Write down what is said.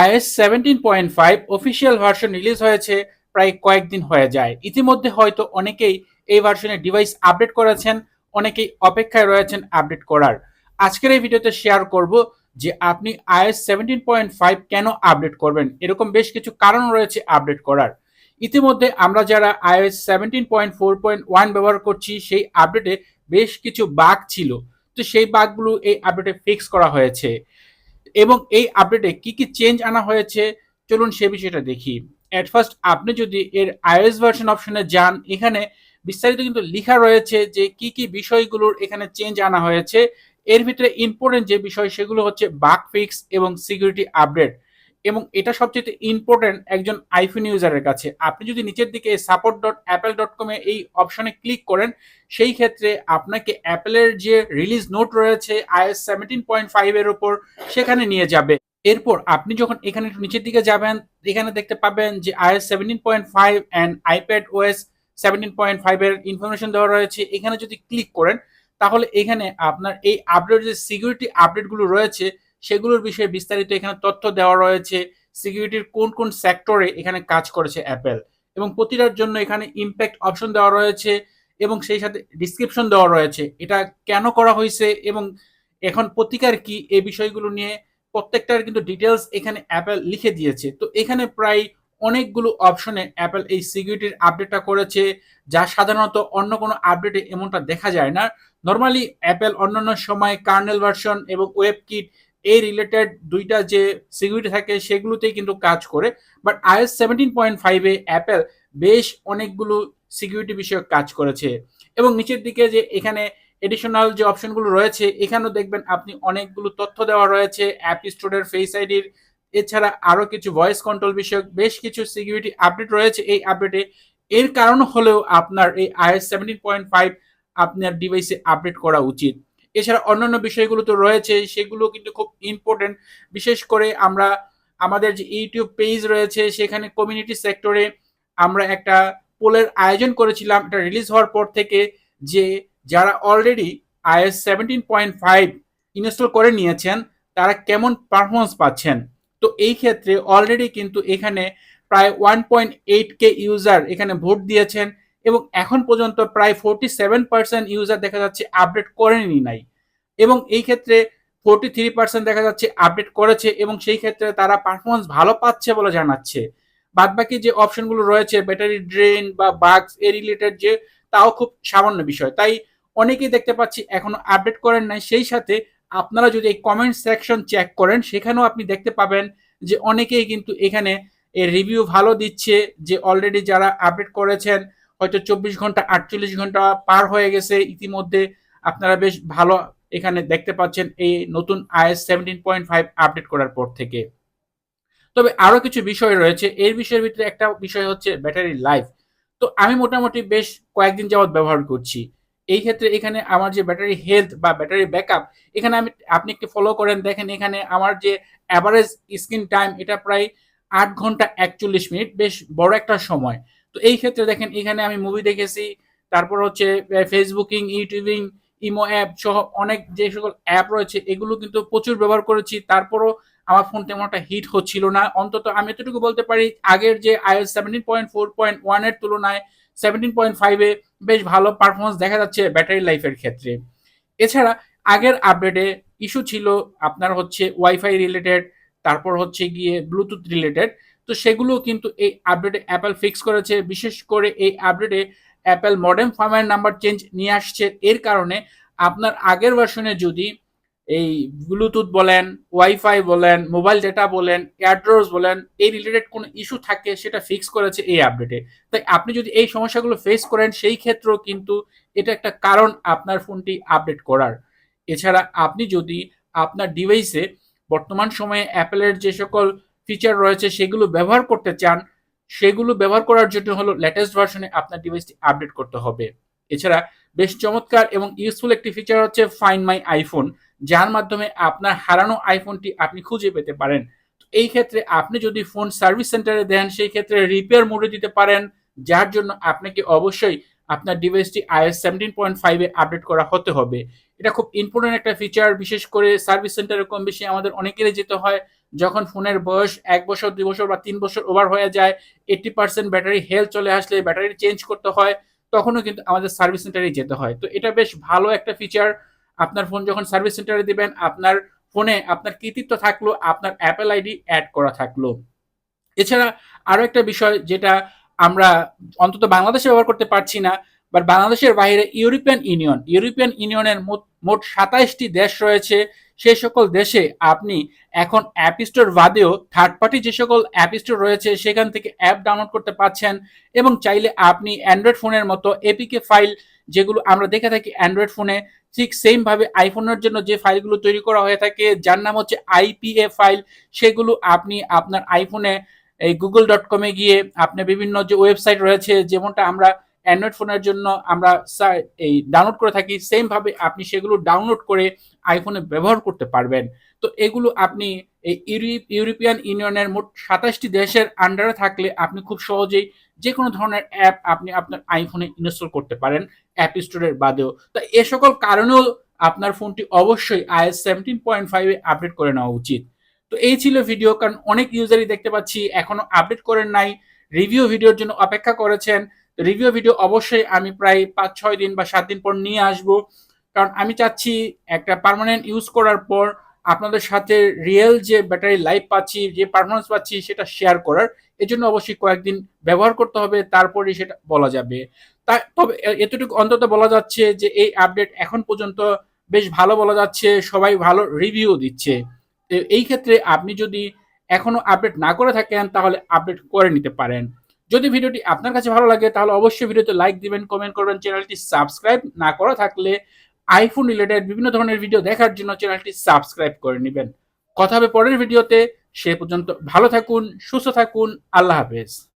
IOS seventeen point five official version release হয়েছে প্রায় কয়েকদিন হয়ে যায়। ইতিমধ্যে হয়তো অনেকেই এই ভার্সনের ডিভাইস আপডেট করেছেন, অনেকেই অপেক্ষায় রয়েছেন আপডেট করার। আজকের এই ভিডিওতে শেয়ার করব যে আপনি আইএস সেভেন্টিন পয়েন্ট ফাইভ কেন আপডেট করবেন? এরকম বেশ কিছু কারণ রয়েছে আপডেট করার। ইতিমধ্যে আমরা যারা iOS seventeen point four point one ব্যবহার করছি, সেই আপডেটে বেশ কিছু বাগ ছিল। তো সেই বাগগুলো এই আপডেটে ফিক্স করা হয়েছে। এবং এই আপডেটে কি কি চেঞ্জ আনা হয়েছে, চলুন সে বিষয়টা দেখি। অ্যাট ফার্স্ট আপনি যদি এর আইএস ভার্সন অপশনে যান, এখানে বিস্তারিত কিন্তু লেখা রয়েছে যে কি কি বিষয়গুলোর এখানে চেঞ্জ আনা হয়েছে। এর ভিতরে ইম্পর্টেন্ট যে বিষয়, সেগুলো হচ্ছে বাক ফিক্স এবং সিকিউরিটি আপডেট এবং এটা সবচেয়ে ইম্পর্টেন্ট একজন আইফোন ইউজারের কাছে। আপনি যদি নিচের দিকে সাপোর্ট ডট অ্যাপেল ডট কমে এই অপশনে ক্লিক করেন, সেই ক্ষেত্রে আপনাকে অ্যাপেলের যে রিলিজ নোট রয়েছে আইএস সেভেন্টিন পয়েন্ট ফাইভের ওপর সেখানে নিয়ে যাবে। এরপর আপনি যখন এখানে একটু নিচের দিকে যাবেন, এখানে দেখতে পাবেন যে iOS seventeen point five and iPad OS seventeen point ফাইভের ইনফরমেশন দেওয়া রয়েছে। এখানে যদি ক্লিক করেন, তাহলে এখানে আপনার এই আপডেট যে সিকিউরিটি আপডেটগুলো রয়েছে সেগুলোর বিষয়ে বিস্তারিত এখানে তথ্য দেওয়া রয়েছে। সিকিউরিটির কোন কোন সেক্টরে এখানে কাজ করেছে অ্যাপেল এবং প্রতিটার জন্য এখানে ইম্প্যাক্ট অপশন দেওয়া রয়েছে এবং সেই সাথে ডিসক্রিপশন দেওয়া রয়েছে। এটা কেন করা হয়েছে এবং এখন প্রতিকার কি এই বিষয়গুলো নিয়ে প্রত্যেকটার কিন্তু ডিটেলস এখানে অ্যাপেল লিখে দিয়েছে। তো এখানে প্রায় অনেকগুলো অপশনে অ্যাপেল এই সিকিউরিটির আপডেটটা করেছে, যা সাধারণত অন্য কোনো আপডেটে এমনটা দেখা যায় না। নর্মালি অ্যাপেল অন্যান্য সময় কার্নেল ভার্সন এবং ওয়েব কিট এই রিলেটেড দুইটা যে সিকিউরিটি থাকে সেগুলোতেই কিন্তু কাজ করে। বাট আইএস সেভেন্টিন পয়েন্ট ফাইভে অ্যাপেল বেশ অনেকগুলো সিকিউরিটি বিষয়ক কাজ করেছে। এবং নিচের দিকে যে এখানে এডিশনাল যে অপশনগুলো রয়েছে, এখানেও দেখবেন আপনি অনেকগুলো তথ্য দেওয়া রয়েছে অ্যাপ স্টোরের ফেস আইডির এছাড়া আরও কিছু ভয়েস কন্ট্রোল বিষয়ক বেশ কিছু সিকিউরিটি আপডেট রয়েছে এই আপডেটে এর কারণ হলেও আপনার এই আইএস সেভেন্টিন পয়েন্ট ফাইভ আপনার ডিভাইসে আপডেট করা উচিত। এছাড়া অন্যান্য বিষয়গুলো তো রয়েছে, সেগুলো কিন্তু খুব ইম্পর্টেন্ট বিশেষ করে আমরা, আমাদের যে ইউটিউব পেজ রয়েছে, সেখানে কমিউনিটি সেক্টরে আমরা একটা পোলের আয়োজন করেছিলাম। এটা রিলিজ হওয়ার পর থেকে যে যারা already iOS seventeen point five install করে নিয়েছেন, তারা কেমন পারফরমেন্স পাচ্ছেন? তো এই ক্ষেত্রে অলরেডি কিন্তু এখানে প্রায় one point eight K user এখানে ভোট দিয়েছেন। এবং এখন পর্যন্ত প্রায় ফোরটি সেভেন পার্সেন্ট ইউজার দেখা যাচ্ছে আপডেট করেনি নাই। এবং এই ক্ষেত্রে ফোরটি থ্রি পার্সেন্ট দেখা যাচ্ছে আপডেট করেছে এবং সেই ক্ষেত্রে তারা পারফরমেন্স ভালো পাচ্ছে বলে জানাচ্ছে। বাদবাকি যে অপশনগুলো রয়েছে ব্যাটারি ড্রেন বা বাগস এ রিলেটেড যে, তাও খুব সামান্য বিষয়। তাই অনেকেই দেখতে পাচ্ছি এখনও আপডেট করেন নাই। সেই সাথে আপনারা যদি এই কমেন্ট সেকশন চেক করেন, সেখানেও আপনি দেখতে পাবেন যে অনেকেই কিন্তু এখানে এর রিভিউ ভালো দিচ্ছে, যে অলরেডি যারা আপডেট করেছেন হয়তো চব্বিশ ঘণ্টা, আটচল্লিশ ঘণ্টা পার হয়ে গেছে ইতিমধ্যে। আপনারা বেশ ভালো এখানে দেখতে পাচ্ছেন এই নতুন iOS seventeen point five update করার পর থেকে। তবে আরও কিছু বিষয় রয়েছে। এর বিষয়ের ভিতরে একটা বিষয় হচ্ছে ব্যাটারি লাইফ। তো আমি মোটামুটি বেশ কয়েকদিন যাবৎ ব্যবহার করছি। এই ক্ষেত্রে এখানে আমার যে ব্যাটারি হেলথ বা ব্যাটারি ব্যাকআপ, এখানে আমি, আপনি একটু ফলো করেন। দেখেন এখানে আমার যে অ্যাভারেজ স্ক্রিন টাইম এটা প্রায় আট ঘণ্টা একচল্লিশ মিনিট, বেশ বড় একটা সময়। তো এই ক্ষেত্রে দেখেন, এখানে আমি মুভি দেখেছি, তারপর হচ্ছে ফেসবুকিং ইউটিউবিং ইমো অ্যাপ সহ অনেক যে সকল অ্যাপ রয়েছে, এগুলো কিন্তু প্রচুর ব্যবহার করেছি। তারপরও আমার ফোন তেমন একটা হিট হচ্ছিল না। অন্তত আমি এতটুকু বলতে পারি, আগের যে iOS seventeen point four point ওয়ানের তুলনায় সেভেন্টিন পয়েন্ট ফাইভে বেশ ভালো পারফরমেন্স দেখা যাচ্ছে ব্যাটারি লাইফের ক্ষেত্রে। এছাড়া আগের আপডেটে ইস্যু ছিল আপনার হচ্ছে ওয়াইফাই রিলেটেড তারপর হচ্ছে গিয়ে ব্লুটুথ রিলেটেড তো সেগুলো কিন্তু এই আপডেটে অ্যাপেল ফিক্স করেছে। বিশেষ করে এই আপডেটে Apple modem firmware number change নিয়ে আসছে। এর কারণে আপনার আগের ভার্সনে যদি এই ব্লুটুথ বলেন ওয়াইফাই বলেন মোবাইল ডেটা বলেন এয়ারড্রোস বলেন, এই রিলেটেড কোনো ইস্যু থাকে, সেটা ফিক্স করেছে এই আপডেটে তাই আপনি যদি এই সমস্যাগুলো ফেস করেন, সেই ক্ষেত্রেও কিন্তু এটা একটা কারণ আপনার ফোনটি আপডেট করার। এছাড়া আপনি যদি আপনার ডিভাইসে বর্তমান সময়ে অ্যাপেলের যে সকল ফিচার রয়েছে, সেগুলো ব্যবহার করতে চান, সেগুলো ব্যবহার করার জন্য হলো লেটেস্ট ভার্সনে আপনার ডিভাইসটি আপডেট করতে হবে। এছাড়া বেশ চমৎকার এবং ইউজফুল একটি ফিচার হচ্ছে ফাইন মাই আইফোন যার মাধ্যমে আপনার হারানো আইফোনটি আপনি খুঁজে পেতে পারেন। এই ক্ষেত্রে আপনি যদি ফোন সার্ভিস সেন্টারে দেন, সেই ক্ষেত্রে রিপেয়ার মোডে দিতে পারেন, যার জন্য আপনাকে অবশ্যই আপনার ডিভাইসটি আইএস সেভেন্টিন পয়েন্ট ফাইভে আপডেট করা হতে হবে। এটা খুব ইম্পর্টেন্ট একটা ফিচার বিশেষ করে সার্ভিস সেন্টারে কম বেশি আমাদের অনেকেরই যেতে হয়। যখন ফোনের বয়স এক বছর, দুই বছর বা তিন বছর ওভার হয়ে যায় এইটি পার্সেন্ট ব্যাটারি হেলথ চলে আসলে ব্যাটারি চেঞ্জ করতে হয়, তখনও কিন্তু আমাদের সার্ভিস সেন্টারে যেতে হয়। তো এটা বেশ ভালো একটা ফিচার আপনার ফোন যখন সার্ভিস সেন্টারে দিবেন, আপনার ফোনে আপনার কৃতিত্ব থাকল, আপনার অ্যাপেল আইডি অ্যাড করা থাকল। এছাড়া আরও একটা বিষয় যেটা আমরা অন্তত বাংলাদেশে ব্যবহার করতে পারছি না বাট বাংলাদেশের বাইরে ইউরোপিয়ান ইউনিয়ন ইউরোপিয়ান ইউনিয়নের মোট- সাতাইশটি দেশ রয়েছে। সেই সকল দেশে আপনি এখন অ্যাপ স্টোর বাদেও থার্ড পার্টি যে সকল অ্যাপ স্টোর রয়েছে, সেখান থেকে অ্যাপ ডাউনলোড করতে পারছেন এবং চাইলে আপনি অ্যান্ড্রয়েড ফোনের মতো এপিকে ফাইল যেগুলো আমরা দেখে থাকি অ্যান্ড্রয়েড ফোনে ঠিক সেম ভাবে আইফোনের জন্য যে ফাইলগুলো তৈরি করা হয়ে থাকে, যার নাম হচ্ছে আইপিএ ফাইল সেগুলো আপনি আপনার আইফোনে এই গুগল ডট কমে গিয়ে আপনি বিভিন্ন যে ওয়েবসাইট রয়েছে, যেমনটা আমরা অ্যান্ড্রয়েড ফোনের জন্য আমরা এই ডাউনলোড করে থাকি সেম ভাবে আপনি সেগুলো ডাউনলোড করে আইফোনে ব্যবহার করতে পারবেন। তো এগুলো আপনি এই ইউরোপ- ইউরোপিয়ান ইউনিয়নের মোট সাতাশটি দেশের আন্ডারে থাকলে আপনি খুব সহজেই যে কোনো ধরনের অ্যাপ আপনি আপনার আইফোনে ইনস্টল করতে পারেন অ্যাপ স্টোরের বাদেও। তো এ সকল কারণেও আপনার ফোনটি অবশ্যই আইএস সেভেন্টিন পয়েন্ট ফাইভে আপডেট করে নেওয়া উচিত। তো এই ছিল ভিডিও কারণ অনেক ইউজারই দেখতে পাচ্ছি এখনও আপডেট করেন নাই রিভিউ ভিডিওর জন্য অপেক্ষা করেছেন। রিভিউ ভিডিও অবশ্যই আমি প্রায় পাঁচ, ছয় দিন বা সাত দিন পর নিয়ে আসব। কারণ আমি চাচ্ছি একটা পার্মানেন্ট ইউজ করার পর আপনাদের সাথে রিয়েল যে ব্যাটারি লাইফ পাচ্ছি, যে পারফরমেন্স পাচ্ছি সেটা শেয়ার করার। এজন্য অবশ্যই কয়েকদিন ব্যবহার করতে হবে তারপরে সেটা বলা যাবে। তা, তবে এতটুকু অন্তত বলা যাচ্ছে যে এই আপডেট এখন পর্যন্ত বেশ ভালো বলা যাচ্ছে, সবাই ভালো রিভিউ দিচ্ছে। এই ক্ষেত্রে আপনি যদি এখনও আপডেট না করে থাকেন, তাহলে আপডেট করে নিতে পারেন। যদি ভিডিওটি আপনার কাছে ভালো লাগে, তাহলে অবশ্যই ভিডিওতে লাইক দিবেন কমেন্ট করবেন চ্যানেলটি সাবস্ক্রাইব না করা থাকলে আইফোন রিলেটেড বিভিন্ন ধরনের ভিডিও দেখার জন্য চ্যানেলটি সাবস্ক্রাইব করে নেবেন। কথা হবে পরের ভিডিওতে সে পর্যন্ত ভালো থাকুন, সুস্থ থাকুন, আল্লাহ হাফেজ।